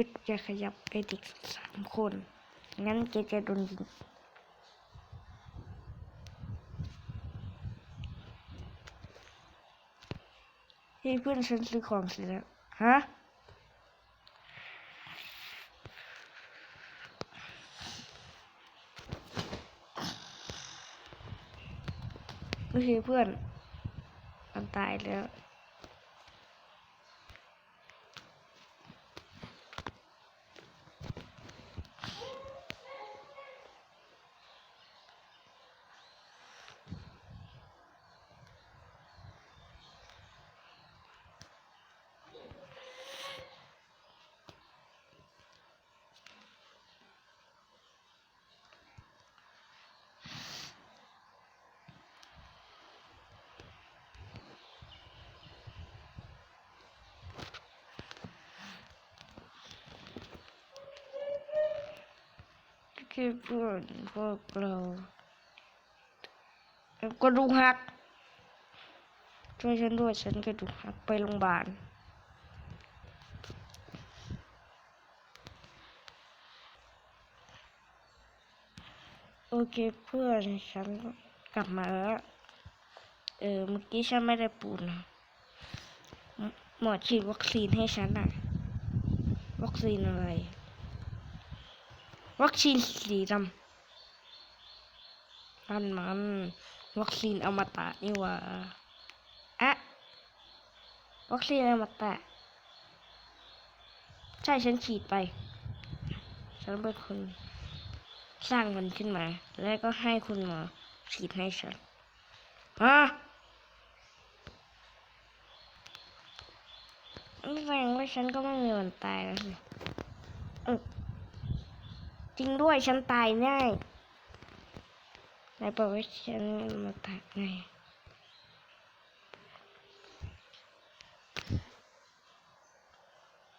ยุดจะขยับไปอีกสามคน งั้นแกจะโดนยิงเฮ้เพื่อนฉันซื้อของเสร็จแล้ว ฮะโอเคเพื่อนมันตายแล้ว คือเพื่อนพวกเรากระดูกหัก ช่วยฉันด้วยฉันกระดูกหักไปโรงพยาบาลโอเคเพื่อนฉันกลับมาแล้ว เออเมื่อกี้ฉันไม่ได้ปูนะหมหมอฉีดวัคซีนให้ฉันอะวัคซีนอะไร วัคซีนสีดำนั่นมัน วัคซีนอมตะนี่ว่าอะวัคซีนอมตะ ใช่ฉันฉีดไป ฉันเป็นคนสร้างมันขึ้นมา แล้วก็ให้คุณหมอฉีดให้ฉันฮะแสดงว่าฉันก็ไม่มีวันตายแล้วสิ จริงด้วยฉันตายง่ายนายบอกว่าฉันมาตายง่าย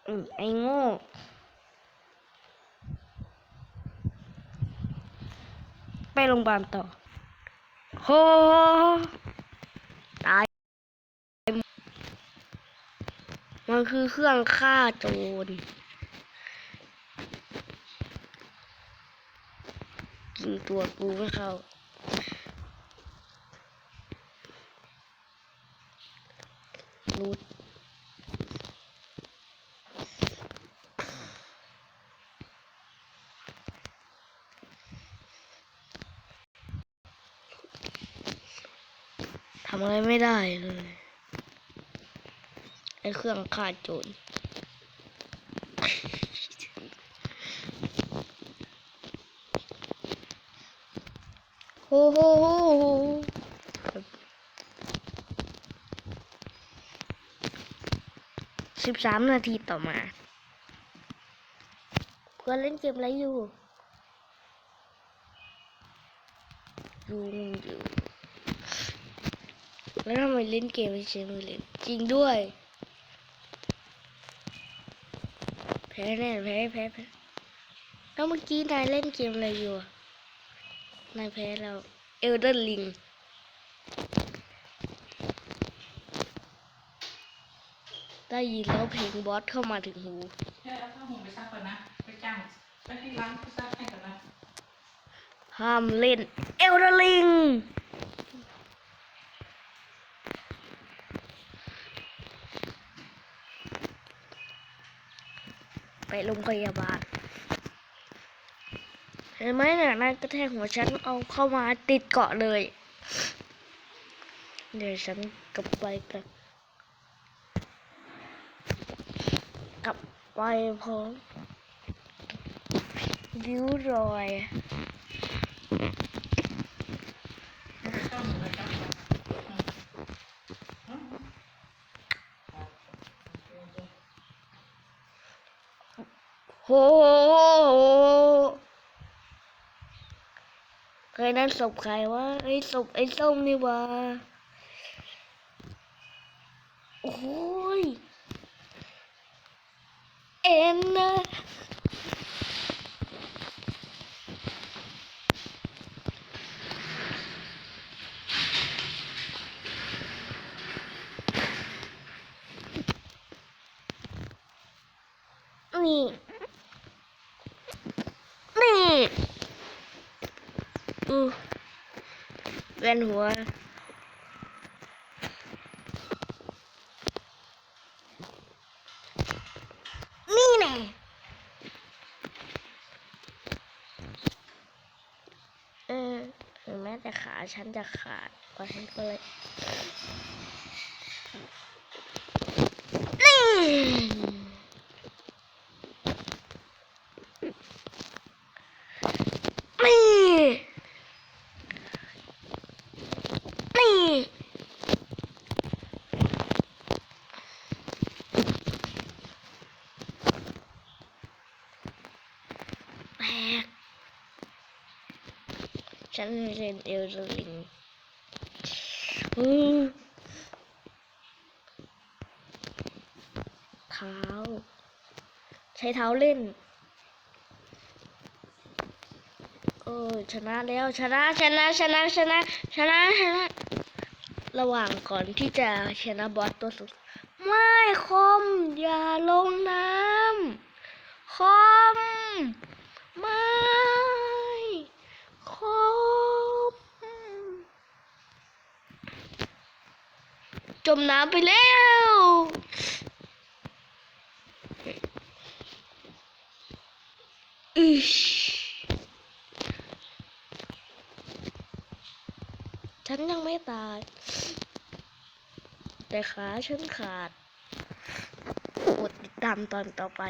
อืมไอ้โง่ไปโรงพยาบาลต่อโหตาย มันคือเครื่องฆ่าโจร กินตัวกูไม่เข้ารูดทำอะไรไม่ได้เลย ไอ้เครื่องฆ่าโจร โอ้โหสิบสามนาทีต่อมา เพื่อนเล่นเกมอะไรอยู่ยุงอยู่แล้วทำไมเล่นเกมไม่ใช้มือเล่นจริงด้วย แพ้แน่แพ้แพ้แพ้แล้วเมื่อกี้นายเล่นเกมอะไรอยู่อะ นายแพ้แล้ว เอลเดอร์ลิงได้ยินแล้วเพลงบอสเข้ามาถึงหูเฮ้ยเอาผ้าห่มไปซักก่อนนะ ไปจ้างไปให้ร้านเขาซักให้ก่อนนะ ห้ามเล่น เอลเดอร์ลิง ไปโรงพยาบาล เห็นไหมเนี่ยนายกระแทกหัวฉันเอาเข้ามาติดเกาะเลย เดี๋ยวฉันกลับไปกันกลับไปพร้อมริ้วรอยไปต้ เคยนั้นศพใครวะไอ้ศพไอ้ส้มนี่วะโอ้ยเอ็นนะนี่ อือเวียนหัวนี่แน่เออถึงแม้แต่ขาฉันจะขาดก็ฉันก็เลย นี่ นี่ นี่ แตก ฉันเรียนเอลลิงอือเท้า ใช้เท้าเล่น โอ้ชนะแล้วชนะชนะชนะชนะชนะชนะ ระหว่างก่อนที่จะชนะบอสตัวสุด ไม่คม อย่าลงน้ำคม ไม่ คม จมน้ำไปแล้วอืชฉันยังไม่ตาย แต่ขาฉันขาดกดติดตามตอนต่อไป